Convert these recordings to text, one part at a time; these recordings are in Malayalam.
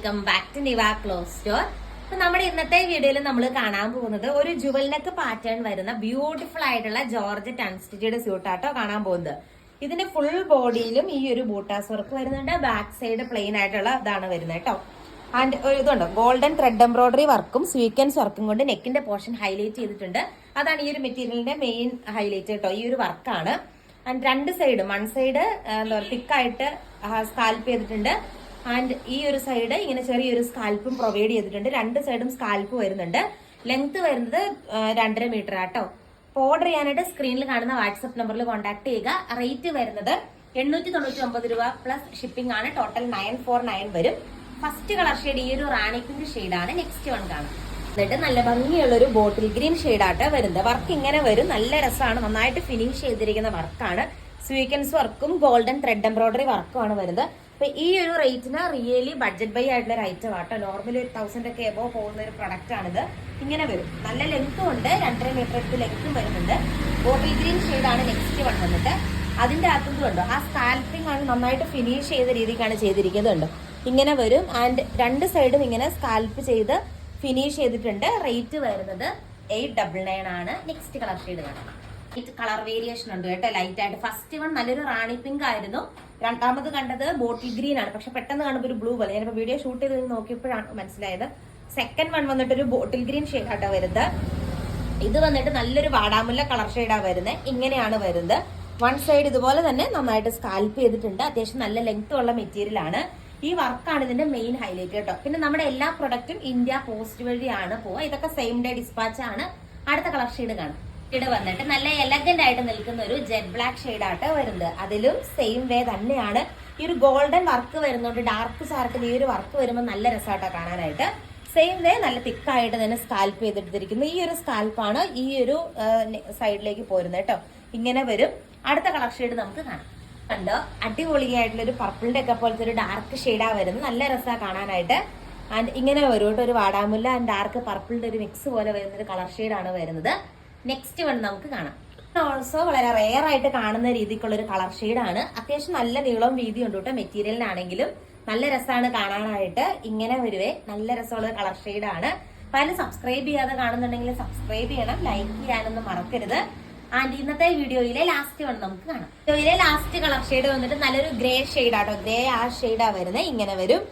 Welcome back to Niva clothes store. അപ്പൊ നമ്മുടെ ഇന്നത്തെ വീഡിയോയിൽ നമ്മൾ കാണാൻ പോകുന്നത് ഒരു ജുവൽ പാറ്റേൺ വരുന്ന ബ്യൂട്ടിഫുൾ ആയിട്ടുള്ള ജോർജ് ടൺസ്റ്റിറ്റിയുടെ സ്യൂട്ടാട്ടോ കാണാൻ പോകുന്നത്. ഇതിന്റെ ഫുൾ ബോഡിയിലും ഈ ഒരു ബൂട്ടാസ് വർക്ക് വരുന്നുണ്ട്. ബാക്ക് സൈഡ് പ്ലെയിൻ ആയിട്ടുള്ള ഇതാണ് വരുന്നത് കേട്ടോ. ആൻഡ് ഇതുണ്ട്. ഗോൾഡൻ ത്രെഡ് എംബ്രോയിഡറി വർക്കും സ്വീക്കൻസ് വർക്കും കൊണ്ട് നെക്കിന്റെ പോർഷൻ ഹൈലൈറ്റ് ചെയ്തിട്ടുണ്ട്. അതാണ് ഈ ഒരു മെറ്റീരിയലിന്റെ മെയിൻ ഹൈലൈറ്റ് കേട്ടോ. ഈ ഒരു വർക്കാണ് ആൻഡ് രണ്ട് സൈഡും വൺ സൈഡ് തിക്കായിട്ട് സ്കാൽപ്പ് ചെയ്തിട്ടുണ്ട്. ആൻഡ് ഈ ഒരു സൈഡ് ഇങ്ങനെ ചെറിയൊരു സ്കാൽപ്പും പ്രൊവൈഡ് ചെയ്തിട്ടുണ്ട്. രണ്ട് സൈഡും സ്കാൽപ്പ് വരുന്നുണ്ട്. ലെങ്ത് വരുന്നത് രണ്ടര മീറ്റർ ആട്ടോ. അപ്പോൾ ഓർഡർ ചെയ്യാനായിട്ട് സ്ക്രീനിൽ കാണുന്ന വാട്സപ്പ് നമ്പറിൽ കോൺടാക്ട് ചെയ്യുക. റേറ്റ് വരുന്നത് എണ്ണൂറ്റി തൊണ്ണൂറ്റി ഒമ്പത് രൂപ പ്ലസ് ഷിപ്പിംഗ് ആണ്. ടോട്ടൽ നയൻ ഫോർ നയൻ വരും. ഫസ്റ്റ് കളർ ഷെയ്ഡ് ഈ ഒരു റാണി പിങ്ക് ഷെയ്ഡാണ് നെക്സ്റ്റ് വൺ കാണാം. എന്നിട്ട് നല്ല ഭംഗിയുള്ള ഒരു ബോട്ടിൽ ഗ്രീൻ ഷെയ്ഡായിട്ട് വരുന്നത്. വർക്ക് ഇങ്ങനെ വരും. നല്ല രസമാണ് നന്നായിട്ട് ഫിനിഷ് ചെയ്തിരിക്കുന്ന വർക്കാണ് സ്വീക്കൻസ് വർക്കും ഗോൾഡൻ ത്രെഡ് എംബ്രോയിഡറി വർക്കുമാണ് വരുന്നത്. അപ്പൊ ഈ ഒരു റേറ്റിന് റിയലി ബഡ്ജറ്റ് ബൈ ആയിട്ടുള്ള ഒരു ഐറ്റം ആട്ടോ. നോർമലി ഒരു തൗസൻഡ് ഒക്കെ എബോ പോകുന്ന ഒരു പ്രൊഡക്റ്റ് ആണിത്. ഇങ്ങനെ വരും. നല്ല ലെങ്ത്തും ഉണ്ട്. രണ്ടര മീറ്റർ എടുത്ത് ലെങ്ത്തും വരുന്നുണ്ട്. ബോട്ടിൽ ഗ്രീൻ ഷെയ്ഡാണ് നെക്സ്റ്റ് വൺ വന്നിട്ട്. അതിന്റെ അകത്തും ഉണ്ടോ ആ സ്കാൽപ്പിംഗ് ആണ് നന്നായിട്ട് ഫിനിഷ് ചെയ്ത രീതിക്കാണ് ചെയ്തിരിക്കുന്നത് ഇങ്ങനെ വരും. ആൻഡ് രണ്ട് സൈഡും ഇങ്ങനെ സ്കാൽപ്പ് ചെയ്ത് ഫിനിഷ് ചെയ്തിട്ടുണ്ട്. റേറ്റ് വരുന്നത് എയ്റ്റ് ഡബിൾ നയൻ ആണ്. നെക്സ്റ്റ് കളർ ഷെയ്ഡ് കാണാം. കളർ വേരിയേഷൻ ഉണ്ട് കേട്ടോ ലൈറ്റ് ആയിട്ട്. ഫസ്റ്റ് വൺ നല്ലൊരു റാണി പിങ്ക് ആയിരുന്നു. രണ്ടാമത് കണ്ടത് ബോട്ടിൽ ഗ്രീൻ ആണ്. പക്ഷെ പെട്ടെന്ന് കാണുമ്പോൾ ഒരു ബ്ലൂ പോലെ. ഞാനിപ്പോ വീഡിയോ ഷൂട്ട് ചെയ്ത് നോക്കിയപ്പോഴാണ് മനസ്സിലായത്. സെക്കൻഡ് വൺ വന്നിട്ട് ഒരു ബോട്ടിൽ ഗ്രീൻ ഷെയ്ഡ് ആട്ടോ വരുന്നത്. ഇത് വന്നിട്ട് നല്ലൊരു വാടാമുല്ല കളർ ഷെയ്ഡാണ് വരുന്നത് ഇങ്ങനെയാണ് വരുന്നത്. വൺ സൈഡ് ഇതുപോലെ തന്നെ നന്നായിട്ട് സ്കാൽപ്പ് ചെയ്തിട്ടുണ്ട്. അത്യാവശ്യം നല്ല ലെങ്ത് ഉള്ള മെറ്റീരിയൽ ആണ്. ഈ വർക്കാണ് ഇതിന്റെ മെയിൻ ഹൈലൈറ്റ് കേട്ടോ. പിന്നെ നമ്മുടെ എല്ലാ പ്രൊഡക്റ്റും ഇന്ത്യ പോസ്റ്റ് വഴിയാണ് പോവുക. ഇതൊക്കെ സെയിം ഡേ ഡിസ്പാച്ച് ആണ്. അടുത്ത കളർ ഷെയ്ഡ് കാണാം. ഷെയ്ഡ് വന്നിട്ട് നല്ല എലഗന്റ് ആയിട്ട് നിൽക്കുന്ന ഒരു ജെറ്റ് ബ്ലാക്ക് ഷെയ്ഡ് ആട്ടോ വരുന്നത്. അതിലും സെയിം വേ തന്നെയാണ്. ഈ ഒരു ഗോൾഡൻ വർക്ക് വരുന്നുണ്ട് ഡാർക്ക് ചാർട്ടിൽ ഈ ഒരു വർക്ക് വരുമ്പോൾ നല്ല രസമായിട്ടോ കാണാനായിട്ട്. സെയിം വേ നല്ല തിക്കായിട്ട് തന്നെ സ്കാൽപ്പ് ചെയ്തെടുത്തിരിക്കുന്നു ഈ ഒരു സ്കാൽപ്പാണ് ഈ ഒരു സൈഡിലേക്ക് പോരുന്നത് കേട്ടോ. ഇങ്ങനെ വരും. അടുത്ത കളർ ഷെയ്ഡ് നമുക്ക് കാണാം. കണ്ടോ? അടിപൊളിയായിട്ടുള്ള ഒരു പർപ്പിളിന്റെ ഒക്കെ പോലത്തെ ഒരു ഡാർക്ക് ഷെയ്ഡാ വരുന്നത്. നല്ല രസമാണ് കാണാനായിട്ട്. ആൻഡ് ഇങ്ങനെ വരും കേട്ടോ ഒരു വാടാമുല്ല ആൻഡ് ഡാർക്ക് പർപ്പിളിന്റെ ഒരു മിക്സ് പോലെ വരുന്ന ഒരു കളർ ഷെയ്ഡാണ് വരുന്നത്. നെക്സ്റ്റ് വൺ നമുക്ക് കാണാം. ഓൾസോ വളരെ റെയർ ആയിട്ട് കാണുന്ന രീതിക്കുള്ള ഒരു കളർ ഷെയ്ഡാണ് അത്യാവശ്യം നല്ല നീളവും വീതിയും ഉണ്ട് കേട്ടോ. മെറ്റീരിയലിനാണെങ്കിലും നല്ല രസമാണ് കാണാനായിട്ട്. ഇങ്ങനെ വരുവേ നല്ല രസമുള്ള കളർ ഷെയ്ഡാണ് അതിന് സബ്സ്ക്രൈബ് ചെയ്യാതെ കാണുന്നുണ്ടെങ്കിൽ സബ്സ്ക്രൈബ് ചെയ്യണം. ലൈക്ക് ചെയ്യാനൊന്നും മറക്കരുത്. ആൻഡ് ഇന്നത്തെ വീഡിയോയിലെ ലാസ്റ്റ് വൺ നമുക്ക് കാണാം. വീഡിയോയിലെ ലാസ്റ്റ് കളർ ഷെയ്ഡ് വന്നിട്ട് നല്ലൊരു ഗ്രേ ഷെയ്ഡ് ആട്ടോ. ഗ്രേ ആ ഷെയ്ഡാ വരുന്നത്. ഇങ്ങനെ വരും.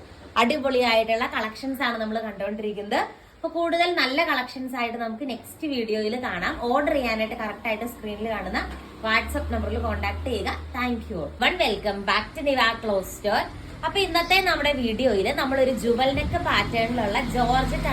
അടിപൊളിയായിട്ടുള്ള കളക്ഷൻസ് ആണ് നമ്മൾ കണ്ടുകൊണ്ടിരിക്കുന്നത്. അപ്പൊ കൂടുതൽ നല്ല കളക്ഷൻസ് ആയിട്ട് നമുക്ക് നെക്സ്റ്റ് വീഡിയോയിൽ കാണാം. ഓർഡർ ചെയ്യാനായിട്ട് കറക്റ്റ് ആയിട്ട് സ്ക്രീനിൽ കാണുന്ന വാട്സ്ആപ്പ് നമ്പറിൽ കോൺടാക്ട് ചെയ്യുക. Thank you one welcome back to Niva close store അപ്പൊ ഇന്നത്തെ നമ്മുടെ വീഡിയോയിൽ നമ്മൾ ഒരു ജുവൽ നെക്ക് പാറ്റേണിലുള്ള ജോർജറ്റ്